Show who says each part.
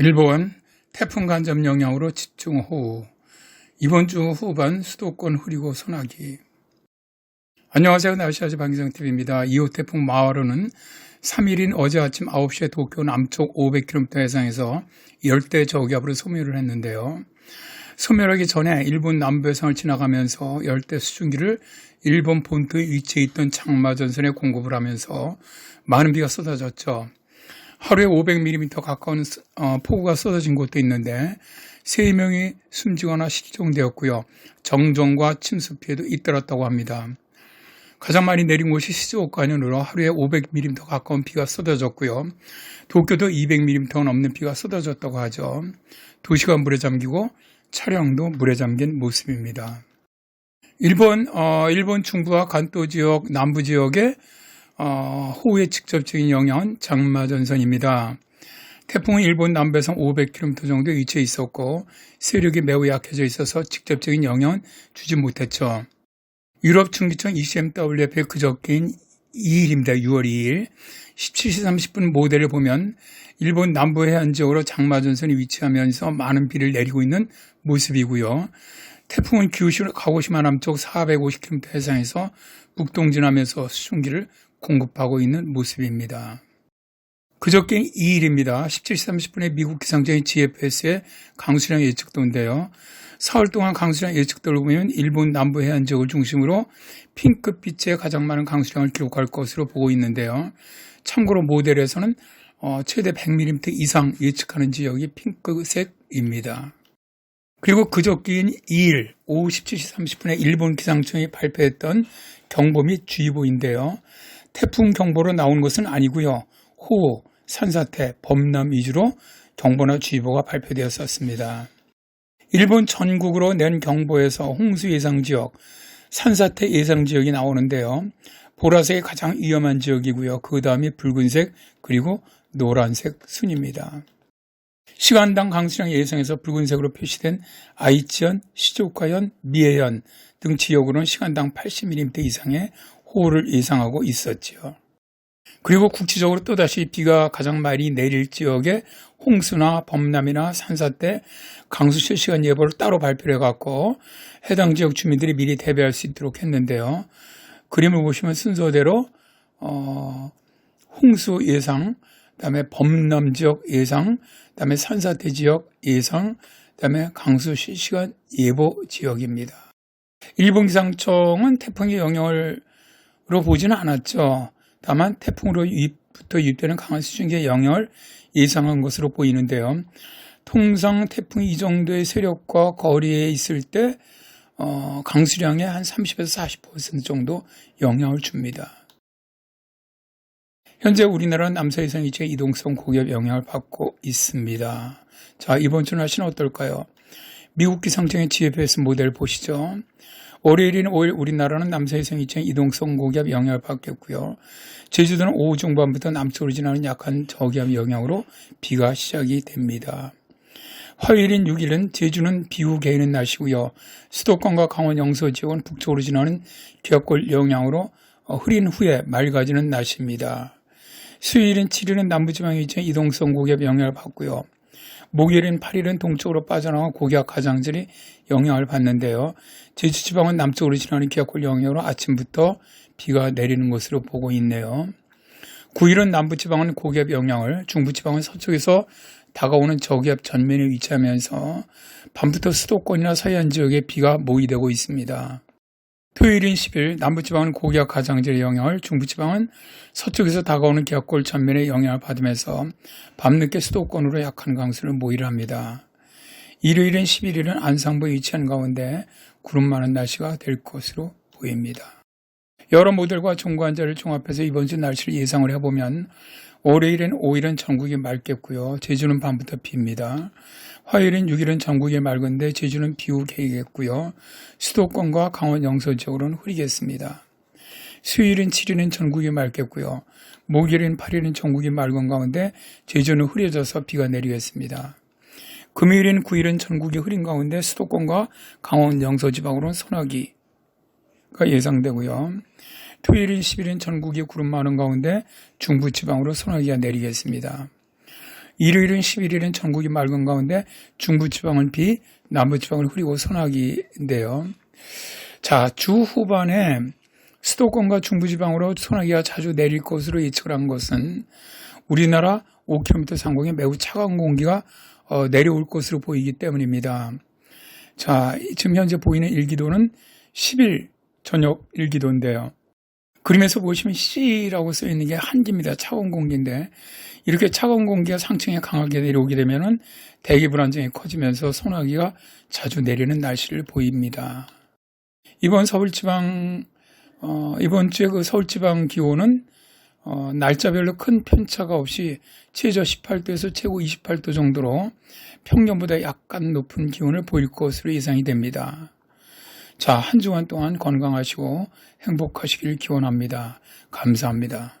Speaker 1: 일본 태풍 간접 영향으로 집중호우. 이번 주 후반 수도권 흐리고 소나기. 안녕하세요. 날씨아주 방기정TV입니다. 2호 태풍 마와로는 3일인 어제 아침 9시에 도쿄 남쪽 500km 해상에서 열대 저기압으로 소멸을 했는데요. 소멸하기 전에 일본 남부 해상을 지나가면서 열대 수증기를 일본 본토에 위치해 있던 장마전선에 공급을 하면서 많은 비가 쏟아졌죠. 하루에 500mm 가까운 어, 폭우가 쏟아진 곳도 있는데 3명이 숨지거나 실종되었고요. 정전과 침수 피해도 잇따랐다고 합니다. 가장 많이 내린 곳이 시즈오카현으로 하루에 500mm 가까운 비가 쏟아졌고요. 도쿄도 200mm 넘는 비가 쏟아졌다고 하죠. 도시가 물에 잠기고 차량도 물에 잠긴 모습입니다. 일본 어, 일본 중부와 간도 지역, 남부 지역에 어, 호우의 직접적인 영향은 장마전선입니다. 태풍은 일본 남배성 500km 정도 위치해 있었고 세력이 매우 약해져 있어서 직접적인 영향은 주지 못했죠. 유럽 중기청 ECMWF의 그저께인 2일입니다. 6월 2일 17시 30분 모델을 보면 일본 남부 해안 지역으로 장마전선이 위치하면서 많은 비를 내리고 있는 모습이고요. 태풍은 규슈 가고시마 남쪽 450km 해상에서 북동진하면서 수증기를 공급하고 있는 모습입니다. 그저께 2일입니다. 17시 30분에 미국 기상청인 GFS의 강수량 예측도인데요. 사흘 동안 강수량 예측도를 보면 일본 남부 해안 지역을 중심으로 핑크빛의 가장 많은 강수량을 기록할 것으로 보고 있는데요. 참고로 모델에서는 어, 최대 100mm 이상 예측하는 지역이 핑크색입니다. 그리고 그저께인 2일 오후 17시 30분에 일본 기상청이 발표했던 경보 및 주의보인데요. 태풍 경보로 나온 것은 아니고요. 호우, 산사태, 범람 위주로 경보나 주의보가 발표되었었습니다. 일본 전국으로 낸 경보에서 홍수 예상 지역, 산사태 예상 지역이 나오는데요. 보라색이 가장 위험한 지역이고요. 그 다음이 붉은색 그리고 노란색 순입니다. 시간당 강수량 예상에서 붉은색으로 표시된 아이치현, 시조카현, 미해현 등 지역으로는 시간당 80mm 이상의 호우를 예상하고 있었지요. 그리고 국지적으로 또다시 비가 가장 많이 내릴 지역에 홍수나 범람이나 산사때 강수 실시간 예보를 따로 발표해 갖고 해당 지역 주민들이 미리 대비할 수 있도록 했는데요. 그림을 보시면 순서대로 어, 홍수 예상, 그다음에 범람 지역 예상, 그다음에 산사태 지역 예상, 그다음에 강수 실시간 예보 지역입니다. 일본 기상청은 태풍의 영향을 로 보지는 않았죠. 다만 태풍으로 유입부터 유입되는 강한 수증기의 영향을 예상한 것으로 보이는데요. 통상 태풍이 이 정도의 세력과 거리에 있을 때 어, 강수량의 한 30에서 40% 정도 영향을 줍니다. 현재 우리나라는 남서해상 이쪽의 이동성 고기압 영향을 받고 있습니다. 자, 이번 주 날씨는 어떨까요? 미국 기상청의 GFS 모델 보시죠. 월요일인 5일 우리나라는 남서해상 이층 이동성 고기압 영향을 받겠고요. 제주도는 오후 중반부터 남쪽으로 지나는 약한 저기압 영향으로 비가 시작이 됩니다. 화요일인 6일은 제주는 비후 개는 날씨고요. 수도권과 강원 영서 지역은 북쪽으로 지나는 기압골 영향으로 어, 흐린 후에 맑아지는 날씨입니다. 수요일인 7일은 남부지방에 있 이동성 고기압 영향을 받고요. 목요일인 8일은 동쪽으로 빠져나와 고기압 가장들이 영향을 받는데요. 제주 지방은 남쪽으로 지나는 기압골 영향으로 아침부터 비가 내리는 것으로 보고 있네요. 9일은 남부지방은 고기압 영향을, 중부지방은 서쪽에서 다가오는 저기압 전면에 위치하면서 밤부터 수도권이나 서해안 지역에 비가 모이되고 있습니다. 토요일인 10일 남부지방은 고기압 가장질의 영향을 중부지방은 서쪽에서 다가오는 기압골 전면의 영향을 받으면서 밤늦게 수도권으로 약한 강수를 모의를 합니다. 일요일인 11일은 안상부에 위치한 가운데 구름 많은 날씨가 될 것으로 보입니다. 여러 모델과 종관자를 종합해서 이번 주 날씨를 예상을 해보면 월요일엔 5일은 전국이 맑겠고요. 제주는 밤부터 빕니다. 화요일엔 6일은 전국이 맑은데 제주는 비후 계획겠고요. 수도권과 강원 영서 지역으로는 흐리겠습니다. 수요일은 7일은 전국이 맑겠고요. 목요일은 8일은 전국이 맑은 가운데 제주는 흐려져서 비가 내리겠습니다. 금요일인 9일은 전국이 흐린 가운데 수도권과 강원 영서 지방으로는 소나기가 예상되고요. 토요일인 10일은 전국이 구름 많은 가운데 중부 지방으로 소나기가 내리겠습니다. 일요일은 11일은 전국이 맑은 가운데 중부지방은 비, 남부지방은 흐리고 소나기인데요. 자, 주 후반에 수도권과 중부지방으로 소나기가 자주 내릴 것으로 예측을 한 것은 우리나라 5km 상공에 매우 차가운 공기가 어, 내려올 것으로 보이기 때문입니다. 자, 지금 현재 보이는 일기도는 10일 저녁 일기도인데요. 그림에서 보시면 C라고 써 있는 게 한기입니다. 차가운 공기인데 이렇게 차가운 공기가 상층에 강하게 내려오게 되면은 대기 불안정이 커지면서 소나기가 자주 내리는 날씨를 보입니다. 이번 서울지방 어, 이번 주에 그 서울지방 기온은 어, 날짜별로 큰 편차가 없이 최저 18도에서 최고 28도 정도로 평년보다 약간 높은 기온을 보일 것으로 예상이 됩니다. 자, 한 주간 동안 건강하시고 행복하시길 기원합니다. 감사합니다.